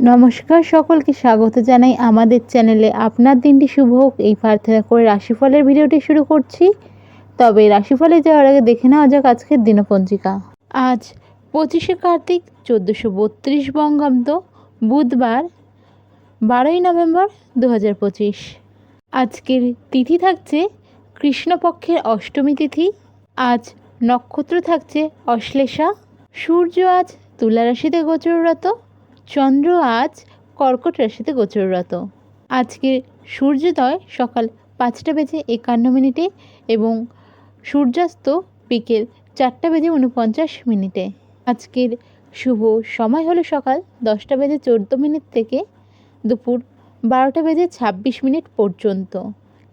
নমস্কার সকলকে স্বাগত জানাই আমাদের চ্যানেলে। আপনার দিনটি শুভ হোক। এই প্রার্থনা করে রাশিফলের ভিডিওটি শুরু করছি। তবে রাশিফলে যাওয়ার আগে দেখে নেওয়া যাক আজকের দিনপঞ্জিকা। আজ পঁচিশে কার্তিক, চোদ্দোশো বত্রিশ বঙ্গাব্দ, বুধবার, বারোই নভেম্বর দু হাজার পঁচিশ। আজকের তিথি থাকছে কৃষ্ণপক্ষের অষ্টমী তিথি। আজ নক্ষত্র থাকছে অশ্লেষা। সূর্য আজ তুলা রাশিতে গোচররত চন্দ্র আজ কর্কট রাশিতে গোচররত। আজকে সূর্যোদয় সকাল পাঁচটা বেজে একান্ন মিনিটে এবং সূর্যাস্ত বিকেল চারটা বেজে উনপঞ্চাশ মিনিটে। আজকের শুভ সময় হলো সকাল দশটা বেজে চোদ্দ মিনিট থেকে দুপুর বারোটা বেজে ছাব্বিশ মিনিট পর্যন্ত।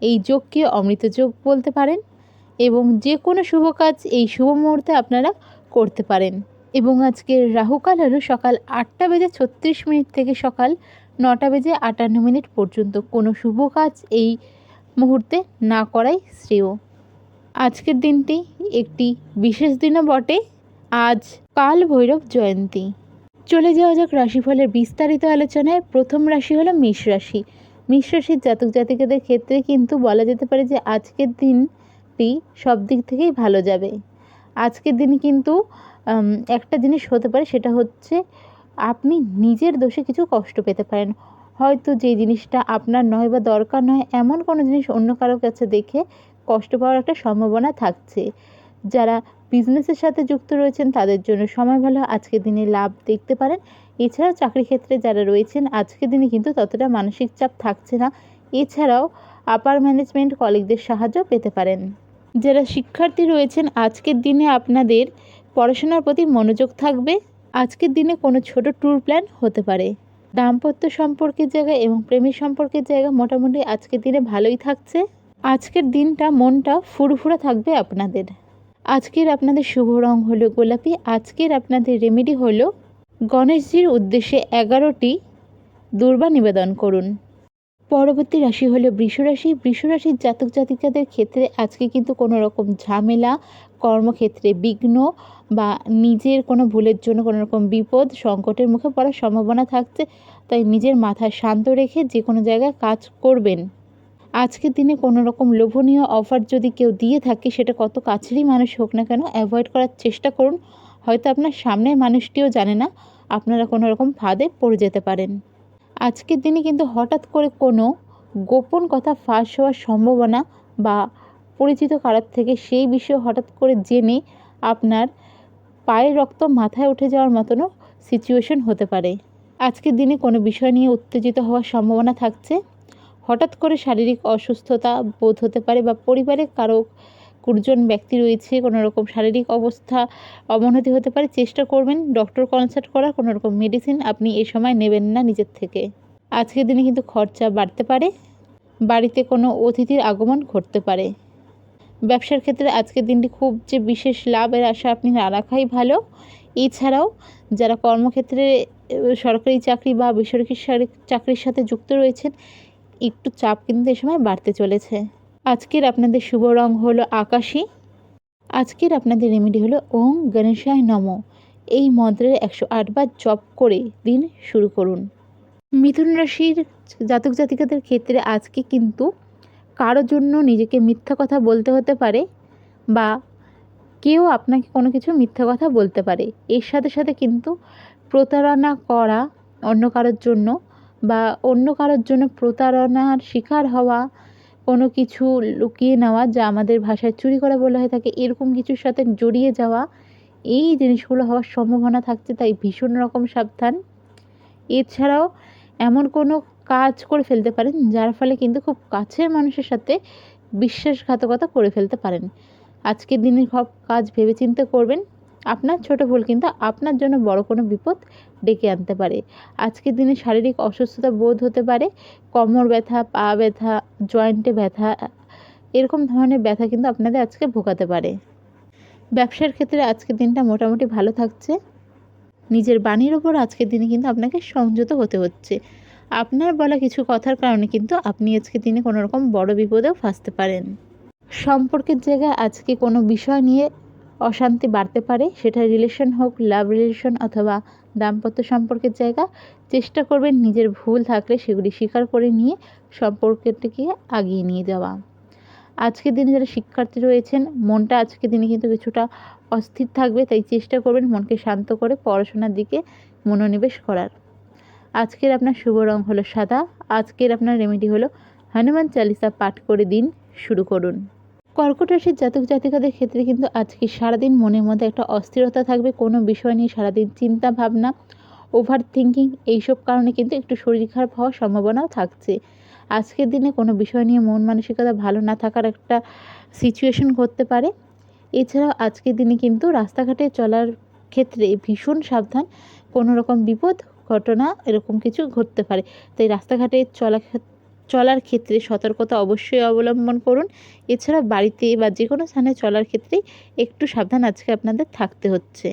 এই যোগকে অমৃত যোগ বলতে পারেন এবং যে কোনো শুভ কাজ এই শুভ মুহূর্তে আপনারা করতে পারেন। এবং আজকের রাহুকাল হলো সকাল আটটা বেজে ছত্রিশ মিনিট থেকে সকাল নটা বেজে আটান্ন মিনিট পর্যন্ত। কোনো শুভ কাজ এই মুহূর্তে না করাই শ্রেয়। আজকের দিনটি একটি বিশেষ দিনও বটে। আজ কাল ভৈরব জয়ন্তী। চলে যাওয়া যাক রাশিফলের বিস্তারিত আলোচনায়। প্রথম রাশি হলো মেষ রাশি। মেষ রাশির জাতক জাতিকাদের ক্ষেত্রে কিন্তু বলা যেতে পারে যে আজকের দিনটি সব দিক থেকেই ভালো যাবে। আজকের দিন কিন্তু একটা জিনিস হতে পারে, সেটা হচ্ছে আপনি নিজের দোষে কিছু কষ্ট পেতে পারেন। হয়তো যে জিনিসটা আপনার নয় বা দরকার নয়, এমন কোনো জিনিস অন্য কারোর কাছে দেখে কষ্ট পাওয়ার একটা সম্ভাবনা থাকছে। যারা বিজনেসের সাথে যুক্ত রয়েছেন, তাদের জন্য সময় ভালো, আজকের দিনে লাভ দেখতে পারেন। এছাড়াও চাকরি ক্ষেত্রে যারা রয়েছেন, আজকের দিনে কিন্তু ততটা মানসিক চাপ থাকছে না। এছাড়াও আপার ম্যানেজমেন্ট কলিগদের সাহায্য পেতে পারেন। যারা শিক্ষার্থী রয়েছেন, আজকের দিনে আপনাদের পড়াশোনার প্রতি মনোযোগ থাকবে, আজকের দিনে কোনো ছোট ট্যুর প্ল্যান হতে পারে। দাম্পত্য সম্পর্কের জায়গা এবং প্রেমের সম্পর্কের জায়গা মোটামুটি আজকের দিনে ভালোই থাকছে। আজকের দিনটা মনটা ফুরফুরে থাকবে আপনাদের। আজকের আপনাদের শুভ রং হলো গোলাপি, আজকের আপনাদের রেমেডি হলো গণেশজির উদ্দেশ্যে এগারোটি দুর্বা নিবেদন করুন। পরবর্তী রাশি হলো বৃষরাশি বৃষরাশির জাতক জাতিকাদের ক্ষেত্রে আজকে কিন্তু কোনো রকম ঝামেলা, কর্মক্ষেত্রে বিঘ্ন বা নিজের কোনো ভুলের জন্য কোনো রকম বিপদ, সংকটের মুখে পড়ার সম্ভাবনা থাকছে, তাই নিজের মাথা শান্ত রেখে যে কোনো জায়গায় কাজ করবেন। আজকের দিনে কোনো রকম লোভনীয় অফার যদি কেউ দিয়ে থাকে, সেটা কত কাছেরই মানুষ হোক না কেন, অ্যাভয়েড করার চেষ্টা করুন। হয়তো আপনার সামনের মানুষটিও জানে না, আপনারা কোনো রকম ফাঁদে পড়ে যেতে পারেন। আজকের দিনে কিন্তু হঠাৎ করে কোনো গোপন কথা ফাঁস হওয়ার সম্ভাবনা বা পরিচিত কারোর থেকে সেই বিষয়ে হঠাৎ করে জেনে আপনার পায়ের রক্ত মাথায় উঠে যাওয়ার মতনও সিচুয়েশন হতে পারে। আজকের দিনে কোনো বিষয় নিয়ে উত্তেজিত হওয়ার সম্ভাবনা থাকছে। হঠাৎ করে শারীরিক অসুস্থতা বোধ হতে পারে বা পরিবারের কারও গুরুজন ব্যক্তি রয়েছে কোনো রকম শারীরিক অবস্থা অবনতি হতে পারে, চেষ্টা করবেন ডক্টর কনসাল্ট করা কোনো রকম মেডিসিন আপনি এই সময় নেবেন না নিজের থেকে। আজকের দিনে কিন্তু খরচা বাড়তে পারে, বাড়িতে কোনো অতিথির আগমন ঘটতে পারে। ব্যবসার ক্ষেত্রে আজকের দিনটি খুব যে বিশেষ লাভের আশা আপনি না রাখাই ভালো। এছাড়াও যারা কর্মক্ষেত্রে সরকারি চাকরি বা বেসরকারি চাকরির সাথে যুক্ত রয়েছেন, একটু চাপ কিন্তু এ সময় বাড়তে চলেছে। আজকের আপনাদের শুভ রং হলো আকাশী। আজকের আপনাদের রেমেডি হলো ওং গণেশায় নম। এই মন্ত্রের একশো আটবার জপ করে দিন শুরু করুন। মিথুন রাশির জাতক জাতিকাদের ক্ষেত্রে আজকে কিন্তু কারোর জন্য নিজেকে মিথ্যা কথা বলতে হতে পারে বা কেউ আপনাকে কোনো কিছু মিথ্যা কথা বলতে পারে। এর সাথে সাথে কিন্তু প্রতারণা করা অন্য কারোর জন্য বা অন্য কারোর জন্য প্রতারণার শিকার হওয়া কোনো কিছু লুকিয়ে নেওয়া যা আমাদের ভাষায় চুরি করা বলা হয়ে থাকে, এরকম কিছুর সাথে জড়িয়ে যাওয়া, এই জিনিসগুলো হওয়ার সম্ভাবনা থাকছে, তাই ভীষণ রকম সাবধান। এছাড়াও এমন কোনো কাজ করে ফেলতে পারেন, যার ফলে কিন্তু খুব কাছের মানুষের সাথে বিশ্বাসঘাতকতা করে ফেলতে পারেন। আজকের দিনের সব কাজ ভেবেচিন্তে করবেন। আপনার ছোট ভুল কিন্তু আপনার জন্য বড় কোনো বিপদ ডেকে আনতে পারে। আজকের দিনে শারীরিক অসুস্থতা বোধ হতে পারে, কোমর ব্যথা, পা ব্যথা, জয়েন্টে ব্যথা, এরকম ধরনের ব্যথা কিন্তু আপনাদের আজকে ভোগাতে পারে। ব্যবসার ক্ষেত্রে আজকের দিনটা মোটামুটি ভালো থাকছে। নিজের বাণীর ওপর আজকের দিনে কিন্তু আপনাকে সংযত হতে হচ্ছে। আপনার বলা কিছু কথার কারণে কিন্তু আপনি আজকের দিনে কোনো রকম বড় বিপদেও ফাঁসতে পারেন। সম্পর্কের জায়গায় আজকে কোনো বিষয় নিয়ে অশান্তি বাড়তে পারে, সেটা রিলেশন হোক লাভ রিলেশন অথবা দাম্পত্য সম্পর্কের জায়গা, চেষ্টা করবেন নিজের ভুল থাকলে সেগুলি স্বীকার করে নিয়ে সম্পর্কটিকে আগিয়ে নিয়ে যাওয়া। আজকের দিনে যারা শিক্ষার্থী রয়েছেন, মনটা আজকের দিনে কিন্তু কিছুটা অস্থির থাকবে, তাই চেষ্টা করবেন মনকে শান্ত করে পড়াশোনার দিকে মনোনিবেশ করার। আজকের আপনার শুভ রং হলো সাদা, আজকের আপনার রেমেডি হলো হনুমান চালিসা পাঠ করে দিন, শুরু করুন। কর্কট রাশির জাতক জাতিকাদের ক্ষেত্রে কিন্তু আজকে সারাদিন মনের মধ্যে একটা অস্থিরতা থাকবে, কোনো বিষয় নিয়ে সারাদিন চিন্তা ভাবনা ওভার থিঙ্কিং এইসব কারণে কিন্তু একটু শরীর খারাপ হওয়ার সম্ভাবনাও থাকছে। আজকের দিনে কোনো বিষয় নিয়ে মন মানসিকতা ভালো না থাকার একটা সিচুয়েশন ঘটতে পারে। এছাড়াও আজকের দিনে কিন্তু রাস্তাঘাটে চলার ক্ষেত্রে ভীষণ সাবধান, কোনো রকম বিপদ, ঘটনা এরকম কিছু ঘটতে পারে। তাই রাস্তাঘাটে চলা চলার ক্ষেত্রে সতর্কতা অবশ্যই অবলম্বন করুন। এছাড়া বাড়িতে বা যে কোনো স্থানে চলার ক্ষেত্রেই একটু সাবধান আজকে আপনাদের থাকতে হচ্ছে।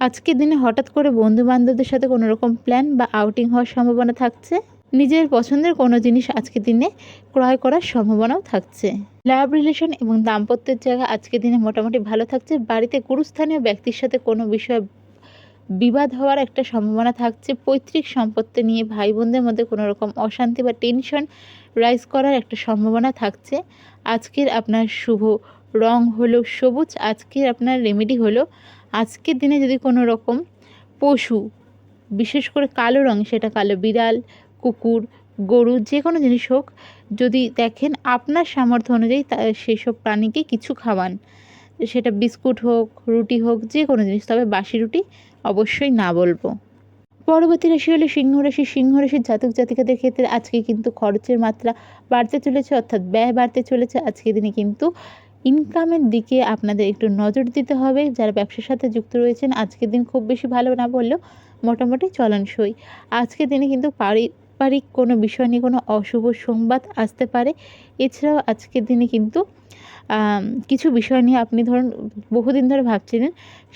আজকের দিনে হঠাৎ করে বন্ধু বান্ধবদের সাথে কোনো রকম প্ল্যান বা আউটিং হওয়ার সম্ভাবনা থাকছে? নিজের পছন্দের কোনো জিনিস আজকের দিনে ক্রয় করার সম্ভাবনাও থাকছে। লাভ রিলেশন এবং দাম্পত্যের জায়গা আজকের দিনে মোটামুটি ভালো থাকছে। বাড়িতে গুরুস্থানীয় ব্যক্তির সাথে কোনো বিষয়ে বিবাদ হওয়ার একটা সম্ভাবনা থাকছে। পৈতৃক সম্পত্তি নিয়ে ভাই বোনদের মধ্যে কোনো রকম অশান্তি বা টেনশন রাইজ করার একটা সম্ভাবনা থাকছে। আজকের আপনার শুভ রং হলো সবুজ, আজকের আপনার রেমেডি হলো, আজকের দিনে যদি কোনো রকম পশু, বিশেষ করে কালো রং সেটা কালো বিড়াল, কুকুর, গরু যে কোনো জিনিস হোক, যদি দেখেন আপনার সামর্থ্য অনুযায়ী তা সেই সব প্রাণীকে কিছু খাওয়ান। সেটা বিস্কুট হোক, রুটি হোক, যে কোনো জিনিস, তবে বাসি রুটি অবশ্যই না বলব। পরবর্তী রাশি হলো সিংহ রাশি। সিংহ রাশির জাতক জাতিকাদের ক্ষেত্রে আজকে কিন্তু খরচের মাত্রা বাড়তে চলেছে, অর্থাৎ ব্যয় বাড়তে চলেছে। আজকে দিনে কিন্তু ইনকামের দিকে আপনাদের একটু নজর দিতে হবে। যারা ব্যবসার সাথে যুক্ত রয়েছেন, আজকের দিন খুব বেশি ভালো না বললেও মোটামুটি চলনসই। আজকের দিনে কিন্তু পারিবারিক কোনো বিষয় নিয়ে কোনো অশুভ সংবাদ আসতে পারে। এছাড়াও আজকের দিনে কিন্তু কিছু বিষয় নিয়ে আপনি ধরুন বহুদিন ধরে ভাবছিলেন,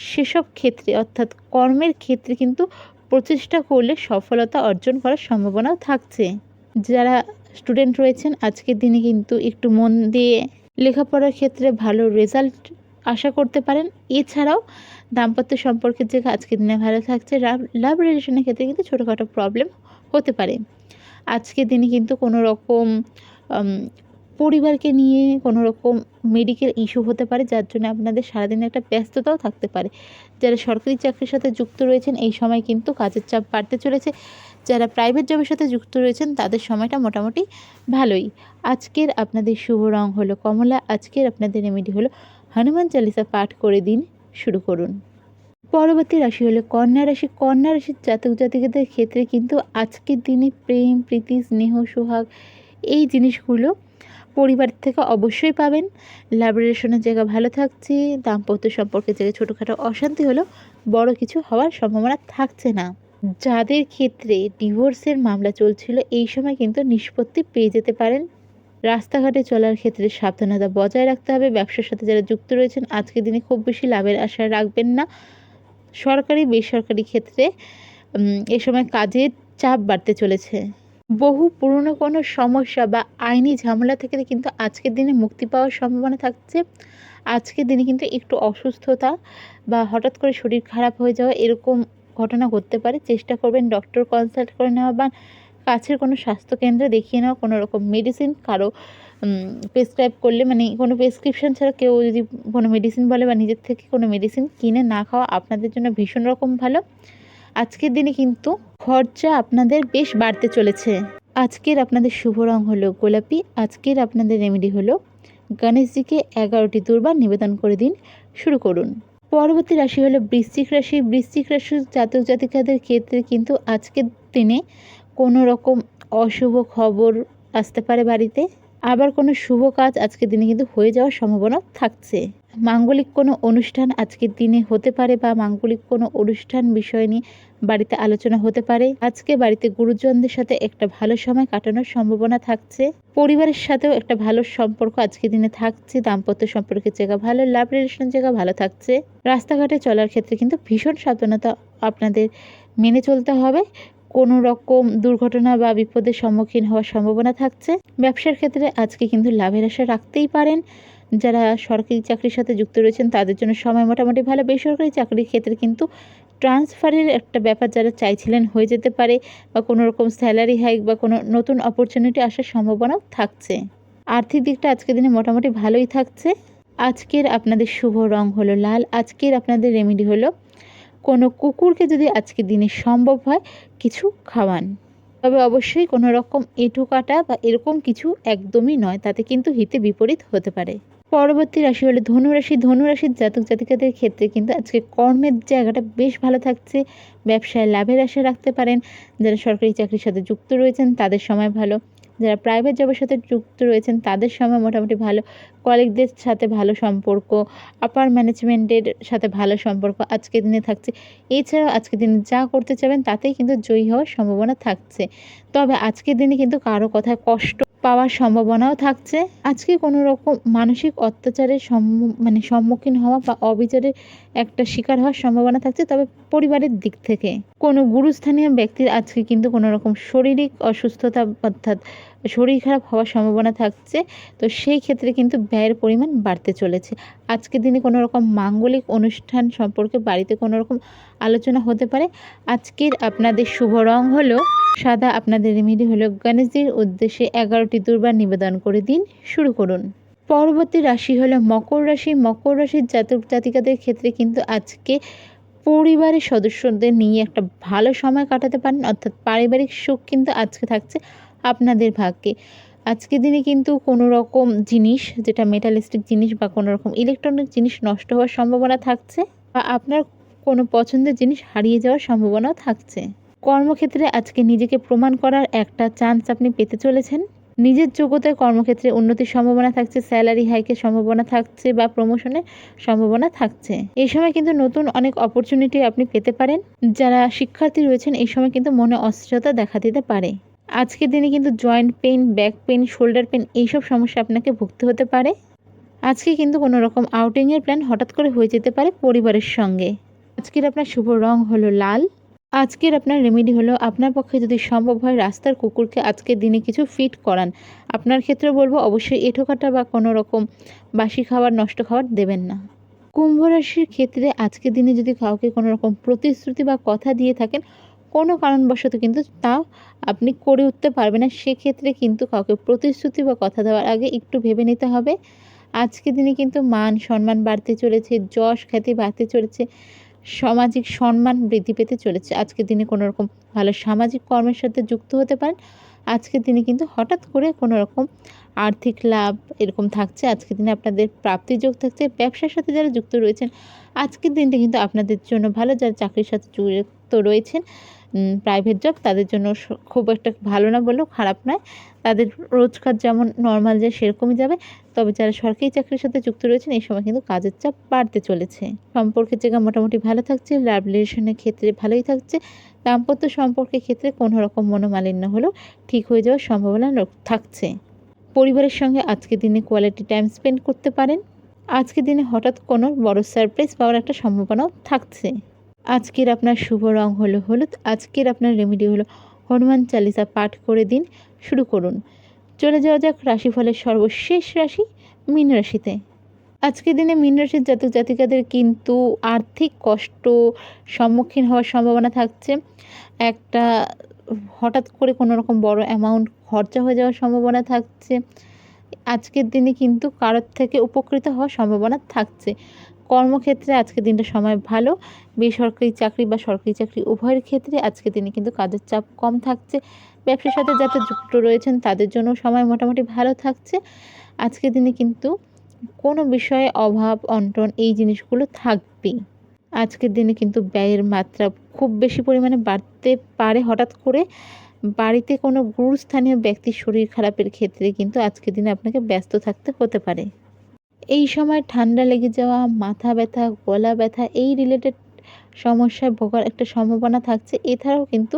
সেসব ক্ষেত্রে অর্থাৎ কর্মের ক্ষেত্রে কিন্তু প্রচেষ্টা করলে সফলতা অর্জন করার সম্ভাবনাও থাকছে। যারা স্টুডেন্ট রয়েছেন আজকের দিনে কিন্তু একটু মন দিয়ে লেখাপড়ার ক্ষেত্রে ভালো রেজাল্ট আশা করতে পারেন। এছাড়াও দাম্পত্য সম্পর্কের যে আজকের দিনে ভালো থাকছে লাভ রিলেশনের ক্ষেত্রে কিন্তু ছোটোখাটো প্রবলেম হতে পারে। আজকের দিনে কিন্তু কোনো রকম পরিবারকে নিয়ে কোনো রকম মেডিকেল ইস্যু হতে পারে, যার জন্য আপনাদের সারাদিনে একটা ব্যস্ততাও থাকতে পারে। যারা সরকারি চাকরির সাথে যুক্ত রয়েছেন, এই সময় কিন্তু কাজের চাপ বাড়তে চলেছে। যারা প্রাইভেট জবের সাথে যুক্ত রয়েছেন, তাদের সময়টা মোটামুটি ভালোই। আজকের আপনাদের শুভ রং হলো কমলা, আজকের আপনাদের রেমেডি হলো হনুমান চালিসা পাঠ করে দিন শুরু করুন। পরবর্তী রাশি হলো কন্যা রাশি। কন্যা রাশির জাতক জাতিকাদের ক্ষেত্রে কিন্তু আজকের দিনে প্রেম, প্রীতি, স্নেহ, সোহাগ এই জিনিসগুলো পরিবার থেকে অবশ্যই পাবেন। লাভ রিলেশনের জায়গা ভালো থাকছে, দাম্পত্য সম্পর্কের জায়গায় ছোটোখাটো অশান্তি হলো বড় কিছু হওয়ার সম্ভাবনা থাকছে না। যাদের ক্ষেত্রে ডিভোর্সের মামলা চলছিল, এই সময় কিন্তু নিষ্পত্তি পেয়ে যেতে পারেন। রাস্তাঘাটে চলার ক্ষেত্রে সাবধানতা বজায় রাখতে হবে। ব্যবসার সাথে যারা যুক্ত রয়েছেন, আজকের দিনে খুব বেশি লাভের আশা রাখবেন না। সরকারি, বেসরকারি ক্ষেত্রে এ সময় কাজের চাপ বাড়তে চলেছে। বহু পুরনো কোনো সমস্যা বা আইনি ঝামেলা থেকে কিন্তু আজকের দিনে মুক্তি পাওয়ার সম্ভাবনা থাকছে। আজকের দিনে কিন্তু একটু অসুস্থতা বা হঠাৎ করে শরীর খারাপ হয়ে যাওয়া এরকম ঘটনা ঘটতে পারে। চেষ্টা করবেন ডক্টর কনসাল্ট করে নেওয়া বা কাছের কোনো স্বাস্থ্যকেন্দ্রে দেখিয়ে নেওয়া কোনো রকম মেডিসিন কারও প্রেসক্রাইব করলে মানে কোনো প্রেসক্রিপশন ছাড়া কেউ যদি কোনো মেডিসিন বলে বা নিজের থেকে কোনো মেডিসিন কিনে না খাওয়া আপনাদের জন্য ভীষণ রকম ভালো। আজকের দিনে কিন্তু খরচা আপনাদের বেশ বাড়তে চলেছে। আজকের আপনাদের শুভ রং হলো গোলাপি, আজকের আপনাদের রেমেডি হলো গণেশজিকে এগারোটি দুর্বার নিবেদন করে দিন, শুরু করুন। পরবর্তী রাশি হলো বৃশ্চিক রাশি। বৃশ্চিক রাশির জাতক জাতিকাদের ক্ষেত্রে কিন্তু আজকের দিনে কোনো রকম অশুভ খবর আসতে পারে বাড়িতে। আবার কোনো শুভ কাজ আজকের দিনে কিন্তু হয়ে যাওয়ার সম্ভাবনা থাকছে। মাঙ্গলিক কোনো অনুষ্ঠান আজকের দিনে হতে পারে বা মাঙ্গলিক কোনো অনুষ্ঠান বিষয় নিয়ে বাড়িতে আলোচনা হতে পারে। আজকে বাড়িতে গুরুজনদের সাথে একটা ভালো সময় কাটানোর সম্ভাবনা থাকছে। পরিবারের সাথেও একটা ভালো সম্পর্ক আজকের দিনে থাকছে। দাম্পত্য সম্পর্কের জায়গা ভালো লাভ রিলেশন জায়গা ভালো থাকছে। রাস্তাঘাটে চলার ক্ষেত্রে কিন্তু ভীষণ সাবধানতা আপনাদের মেনে চলতে হবে। কোনো রকম দুর্ঘটনা বা বিপদের সম্মুখীন হওয়ার সম্ভাবনা থাকছে। ব্যবসার ক্ষেত্রে আজকে কিন্তু লাভের আশা রাখতেই পারেন। যারা সরকারি চাকরির সাথে যুক্ত রয়েছেন, তাদের জন্য সময় মোটামুটি ভালো। বেসরকারি চাকরির ক্ষেত্রে কিন্তু ট্রান্সফারের একটা ব্যাপার যারা চাইছিলেন হয়ে যেতে পারে বা কোনো রকম স্যালারি হাইক বা কোনো নতুন অপরচুনিটি আসার সম্ভাবনাও থাকছে। আর্থিক দিকটা আজকের দিনে মোটামুটি ভালোই থাকছে। আজকের আপনাদের শুভ রং হলো লাল, আজকের আপনাদের রেমেডি হলো কোনো কুকুরকে যদি আজকের দিনে সম্ভব হয় কিছু খাওয়ান। তবে অবশ্যই কোনো রকম এঁটো কাটা বা এরকম কিছু একদমই নয়, তাতে কিন্তু হিতে বিপরীত হতে পারে। পরবর্তী রাশি হলো ধনুরাশি। ধনুরাশির জাতক জাতিকাদের ক্ষেত্রে কিন্তু আজকে কর্মের জায়গাটা বেশ ভালো থাকছে। ব্যবসায় লাভের আশা রাখতে পারেন। যারা সরকারি চাকরির সাথে যুক্ত রয়েছেন, তাদের সময় ভালো। যারা প্রাইভেট জবের সাথে যুক্ত রয়েছেন, তাদের সময় মোটামুটি ভালো কলিগদের সাথে ভালো সম্পর্ক আপার ম্যানেজমেন্টের সাথে ভালো সম্পর্ক আজকের দিনে থাকছে। এছাড়াও আজকের দিনে যা করতে চাবেন তাতেই কিন্তু জয়ী হওয়ার সম্ভাবনা থাকছে। তবে আজকের দিনে কিন্তু কারও কথায় কষ্ট পাওয়ার সম্ভাবনাও থাকছে। আজকে কোনো রকম মানসিক অত্যাচারের মানে সম্মুখীন হওয়া বা অবিচারের একটা শিকার হওয়ার সম্ভাবনা থাকছে, তবে পরিবারের দিক থেকে। কোনো গুরুস্থানীয় ব্যক্তির আজকে কিন্তু কোনো রকম শারীরিক অসুস্থতা অর্থাৎ শরীর খারাপ হওয়ার সম্ভাবনা থাকছে, তো সেই ক্ষেত্রে কিন্তু ব্যয়ের পরিমাণ বাড়তে চলেছে। আজকের দিনে কোনো রকম মাঙ্গলিক অনুষ্ঠান সম্পর্কে বাড়িতে কোনো রকম আলোচনা হতে পারে। আজকের আপনাদের শুভ রং হলো সাদা, আপনাদের রেমেডি হলো গণেশজির উদ্দেশ্যে এগারোটি দুর্বার নিবেদন করে দিন, শুরু করুন। পরবর্তী রাশি হলো মকর রাশি। মকর রাশির জাতক জাতিকাদের ক্ষেত্রে কিন্তু আজকে পরিবারের সদস্যদের নিয়ে একটা ভালো সময় কাটাতে পারেন, অর্থাৎ পারিবারিক সুখ কিন্তু আজকে থাকছে। আপনাদের ভাগ্যে। আজকের দিনে কিন্তু কোনো রকম জিনিস, যেটা মেটালিস্টিক জিনিস বা কোনো রকম ইলেকট্রনিক জিনিস নষ্ট হওয়ার সম্ভাবনা থাকছে বা আপনার কোনো পছন্দের জিনিস হারিয়ে যাওয়ার সম্ভাবনাও থাকছে। কর্মক্ষেত্রে আজকে নিজেকে প্রমাণ করার একটা চান্স আপনি পেতে চলেছেন। নিজের যোগ্যতায় কর্মক্ষেত্রে উন্নতির সম্ভাবনা থাকছে স্যালারি হাইকের সম্ভাবনা থাকছে বা প্রমোশনের সম্ভাবনা থাকছে। এই সময় কিন্তু নতুন অনেক অপরচুনিটি আপনি পেতে পারেন। যারা শিক্ষার্থী রয়েছেন এই সময় কিন্তু মনে অস্থিরতা দেখা দিতে পারে। আজকের দিনে কিন্তু joint pain back pain shoulder pain এইসব সমস্যা আপনাকে ভুগতে হতে পারে। আজকে কিন্তু কোনো রকম আউটিংয়ের প্ল্যান হঠাৎ করে হয়ে যেতে পারে পরিবারের সঙ্গে। আজকের আপনার শুভ রং হলো লাল। আজকের আপনার রেমেডি হলো আপনার পক্ষে যদি সম্ভব হয় রাস্তার কুকুরকে আজকের দিনে কিছু ফিট করান। আপনার ক্ষেত্রে বলব অবশ্যই এঁঠো কাটা বা কোনো রকম বাসি খাবার নষ্ট খাবার দেবেন না। কুম্ভ রাশির ক্ষেত্রে আজকের দিনে যদি কাউকে কোনো রকম প্রতিশ্রুতি বা কথা দিয়ে থাকেন কোনো কারণবশত কিন্তু তা আপনি করে উঠতে পারবেন না। সেক্ষেত্রে কিন্তু কাউকে প্রতিশ্রুতি বা কথা দেওয়ার আগে একটু ভেবে নিতে হবে। আজকের দিনে কিন্তু মান সম্মান বাড়তে চলেছে, যশ খ্যাতি বাড়তে চলেছে, সামাজিক সম্মান বৃদ্ধি পেতে চলেছে। আজকের দিনে কোনো রকম ভালো সামাজিক কর্মের সাথে যুক্ত হতে পারেন। আজকের দিনে কিন্তু হঠাৎ করে কোনো রকম আর্থিক লাভ এরকম থাকছে। আজকের দিনে আপনাদের প্রাপ্তির যোগ থাকছে। ব্যবসার সাথে যারা যুক্ত রয়েছেন, আজকের দিনটা কিন্তু আপনাদের জন্য ভালো। যারা চাকরির সাথে যুক্ত রয়েছেন প্রাইভেট জব তাদের জন্য খুব একটা ভালো না বললেও খারাপ নয়। তাদের রোজগার যেমন নর্মাল যায় সেরকমই যাবে, তবে যারা সরকারি চাকরির সাথে যুক্ত রয়েছেন, এই সময় কিন্তু কাজের চাপ বাড়তে চলেছে। সম্পর্কের জায়গা মোটামুটি ভালো থাকছে লাভ রিলেশনের ক্ষেত্রে ভালোই থাকছে। দাম্পত্য সম্পর্কের ক্ষেত্রে কোনো রকম মনোমালিন্য হলেও ঠিক হয়ে যাওয়ার সম্ভাবনা থাকছে। পরিবারের সঙ্গে আজকের দিনে কোয়ালিটি টাইম স্পেন্ড করতে পারেন। আজকের দিনে হঠাৎ কোনো বড় সারপ্রাইজ পাওয়ার একটা সম্ভাবনাও থাকছে। আজকের আপনার শুভ রং হলো হলুদ, আজকের আপনার রেমেডি হলো হনুমান চালিসা পাঠ করে দিন, শুরু করুন। চলে যাওয়া যাক রাশিফলের সর্বশেষ রাশি, মীন রাশিতে। আজকের দিনে মীন রাশির জাতক জাতিকাদের কিন্তু আর্থিক কষ্ট সম্মুখীন হওয়ার সম্ভাবনা থাকছে। একটা হঠাৎ করে কোনো রকম বড় অ্যামাউন্ট খরচা হয়ে যাওয়ার সম্ভাবনা থাকছে। আজকের দিনে কিন্তু কারোর থেকে উপকৃত হওয়ার সম্ভাবনা থাকছে। কর্মক্ষেত্রে আজকের দিনটা সময় ভালো। বেসরকারি চাকরি বা সরকারি চাকরি উভয়ের ক্ষেত্রে আজকের দিনে কিন্তু কাজের চাপ কম থাকছে। ব্যবসার সাথে যাতে যুক্ত রয়েছেন, তাদের জন্য সময় মোটামুটি ভালো থাকছে। আজকের দিনে কিন্তু কোনো বিষয়ে অভাব, অন্টন এই জিনিসগুলো থাকবেই। আজকের দিনে কিন্তু ব্যয়ের মাত্রা খুব বেশি পরিমাণে বাড়তে পারে হঠাৎ করে। বাড়িতে কোনো গুরুস্থানীয় ব্যক্তির শরীর খারাপের ক্ষেত্রে কিন্তু আজকের দিনে আপনাকে ব্যস্ত থাকতে হতে পারে। এই সময় ঠান্ডা লেগে যাওয়া, মাথা ব্যথা, গলা ব্যথা, এই রিলেটেড সমস্যায় ভোগার একটা সম্ভাবনা থাকছে। এছাড়াও কিন্তু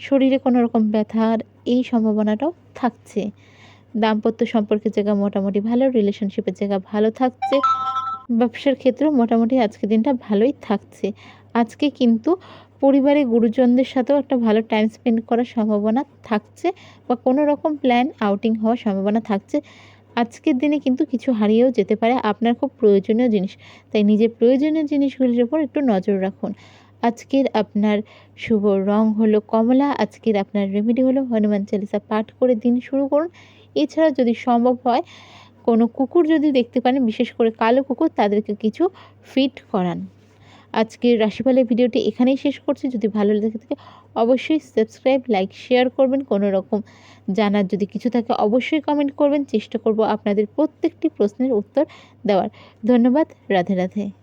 শরীরে কোনো রকম ব্যথার এই সম্ভাবনাটাও থাকছে। দাম্পত্য সম্পর্কের জায়গা মোটামুটি ভালো রিলেশনশিপের জায়গা ভালো থাকছে। ব্যবসার ক্ষেত্রেও মোটামুটি আজকের দিনটা ভালোই থাকছে। আজকে কিন্তু পরিবারের গুরুজনদের সাথেও একটা ভালো টাইম স্পেন্ড করার সম্ভাবনা থাকছে বা কোনো রকম প্ল্যান আউটিং হওয়ার সম্ভাবনা থাকছে। আজকের দিনে কিন্তু কিছু হারিয়েও যেতে পারে আপনার খুব প্রয়োজনীয় জিনিস। তাই নিজের প্রয়োজনীয় জিনিসগুলির উপর একটু নজর রাখুন। আজকের আপনার শুভ রং হলো কমলা, আজকের আপনার রেমেডি হলো হনুমান চালিসা পাঠ করে দিন শুরু করুন। এছাড়া যদি সম্ভব হয়, কোনো কুকুর যদি দেখতে পারেন, বিশেষ করে কালো কুকুর, তাদেরকে কিছু ফিট করান। আজকের রাশিফলের ভিডিওটি এখানেই শেষ করছি। যদি ভালো লেগে থাকে, অবশ্যই সাবস্ক্রাইব লাইক শেয়ার করবেন কোনো রকম। জানার যদি কিছু থাকে, অবশ্যই কমেন্ট করবেন। চেষ্টা করব আপনাদের প্রত্যেকটি প্রশ্নের উত্তর দেওয়ার। ধন্যবাদ। রাধে রাধে।